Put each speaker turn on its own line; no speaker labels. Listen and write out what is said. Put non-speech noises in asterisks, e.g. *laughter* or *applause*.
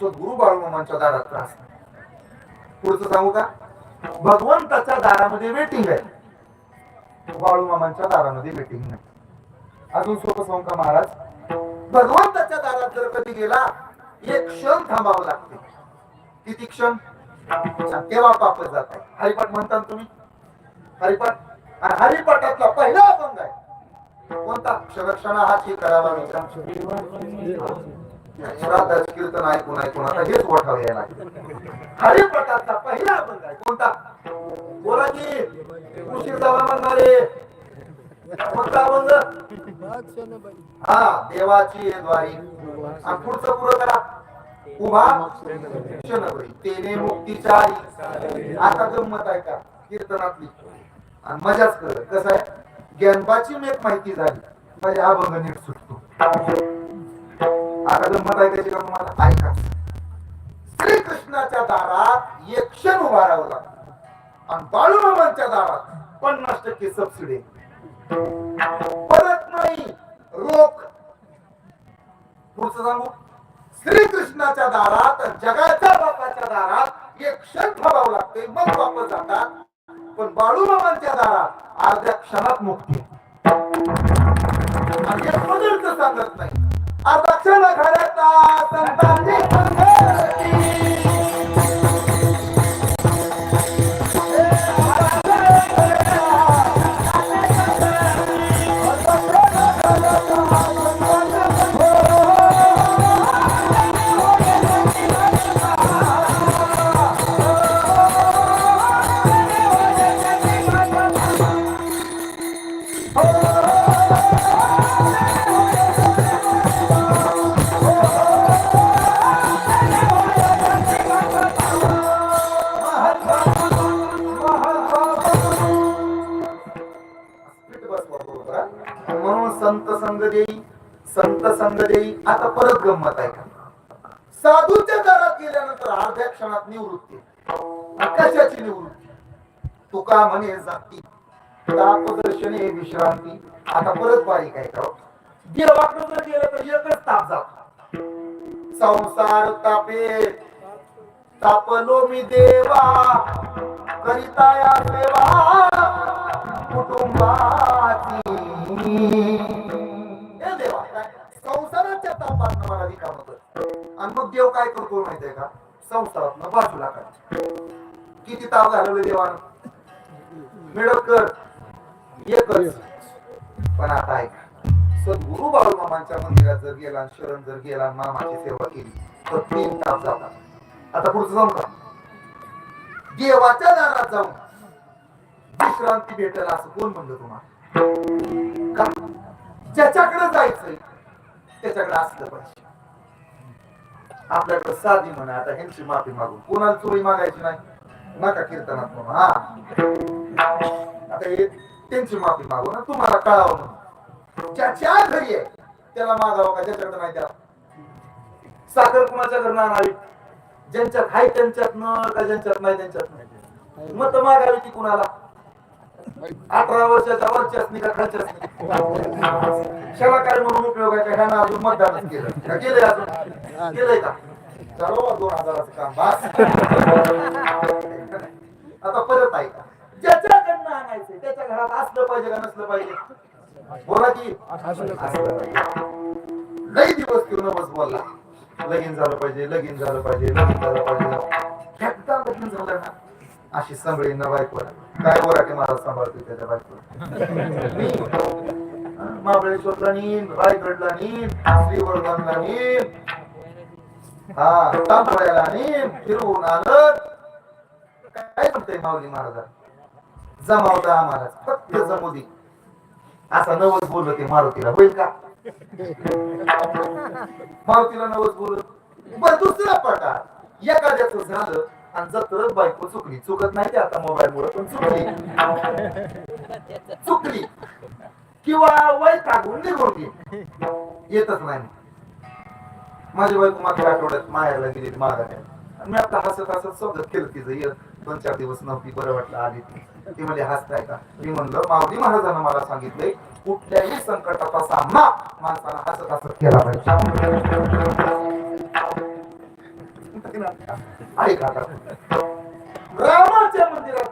सद्गुरु बाळूमामांच्या दारात त्रास पुढचं सांगू का? भगवंताच्या दारामध्ये वेटिंग आहे. बाळूमामांच्या दारामध्ये वेटिंग नाही. अजून सोपं सांगू का महाराज? भगवंताच्या दारात जर कधी गेला एक क्षण थांबावं लागते. किती क्षण? तेव्हा पाप जात आहे? हरिपाठ म्हणता तुम्ही? हरिपाठ? आणि हरिपाठातला पहिला अभंग आहे. कोणता? क्षरक्षणा हा ची करावा विचार श्राद्धाचे कीर्तन ऐकून ऐकून आता हेच ओठाव यायला हरे हरिपाठातला पहिला अभंग आहे. कोणता? बोला की उशीर झाला म्हणणारे. कोणता अभंग हा देवाची द्वारी. पुढचं पुढं करा. उभा. क्षणभरी. तेने मुक्तीच्या आई आता गंमत आहे का? कीर्तनातली. आणि मजाच कर कसं आहे? ज्ञानबाची मेक माहिती झाली. माझ्या अभंग नीट सुटतो. आता गंमत आहे त्याची का? तुम्हाला ऐका श्रीकृष्णाच्या दारात एक क्षण उभा राहावं लागतं. आणि बाळूमामांच्या दारात पन्नास टक्के सबसिडी परत नाही रोख. पुढचं सांगू. श्रीकृष्णाच्या दारात जगाच्या बापाच्या दारात एक क्षण ठरावं लागते मग वापस जातात. पण बाळूमामांच्या दारात अर्ध्या क्षणात मुक्ती. संत संघ देई आता परत गंमत आहे का? साधूच्या दारात गेल्यानंतर अर्ध्या क्षणात निवृत्ती आकाशाची निवृत्ती? तुका म्हणे जाती. तापदर्शने विश्रांती. आता परत बारीक आहे का हो? देवाकडे जर गेलं तर एकच ताप जातो. संसार तापे तापलो मी देवा. करिता या सेवा कुटुंबा संसाराच्या तापात मला विकाम कर आणि मग देव काय करतो माहितीये का? संसारात बाजूला काय किती ताप घालवले देवानं? मिळत कर. एकच. पण आता ऐका. सद्गुरु बाळूमामांच्या मंदिरात जर गेला शरण जर गेला मामाची सेवा केली तर तीन तास जातात. आता पुढचं जाऊ का देवाच्या दारात जाऊन विश्रांती भेटेल असं कोण म्हणलं तुम्हाला? ज्याच्याकडे जायचंय त्याच्याकडे असलं पाहिजे आपल्याकडे साधी म्हणा आता ह्यांची माफी मागून. कोणाला चोरी मागायची नाही? नका कीर्तनात म्हणून. हा. आता हे त्यांची माफी मागू ना तुम्हाला कळावं म्हणून. ज्याच्या घरी आहे त्याला मागावं का? ज्याच्याकडे नाही त्याला. साखर कुणाच्या घरनं आणावी? ज्यांच्यात आहे त्यांच्यात न का ज्यांच्यात नाही त्यांच्यात नाही? मत मागावी ती कुणाला? अठरा वर्षाच्या वरच्याच नाही का खालच्याच शाला म्हणून उपयोग आहे का ह्यानं अजून मतदानच केलं. का केलंय अजून? केलंय का? चलो दोन हजाराचं काम बास. आता परत आहे का? ज्याच्याकडनं आणायचंय त्याच्या घरात असलं पाहिजे का नसलं पाहिजे? बोला की. लई दिवस तू बस बोलला. लगीन झालं पाहिजे लगीन झालं पाहिजे लगीन झालं पाहिजे. एकदा लगीन झालं ना अशी सांभळी न बायको. काय की मला सांभाळतो त्याच्या बायको. *laughs* महाबळेश्वरला नीन रायगडला नीन श्रीवर्धनला नीन. हा तांबड्याला नीन फिरवून आलं. काय म्हणतंय माऊली महाराज? जमावता आम्हाला. फक्त जमू दे. असा नवस बोललो ते मारुतीला. होईल का? मारुतीला नवस बोलत बर दुसरा प्रकार. एखाद्याच झालं आणि जत्रच बायको चुकली. चुकत नाही ते आता मोबाईल मुळे पण चुकली. चुकली. किंवा वय टाकून निघून येतच नाही. माझी बायको मागच्या आठवड्यात माहेरला गेली मागा मी आता हसत हसत स्वागत केलं तिचं येत दोन चार दिवस नव्हती बरं वाटलं आली ती. ती म्हणजे हसताय का मी म्हणलं माऊली महाराजांना मला सांगितलंय कुठल्याही संकटाचा सामना माणसाला हसत हसत केला पाहिजे. ऐक ना रामाच्या मंदिरात.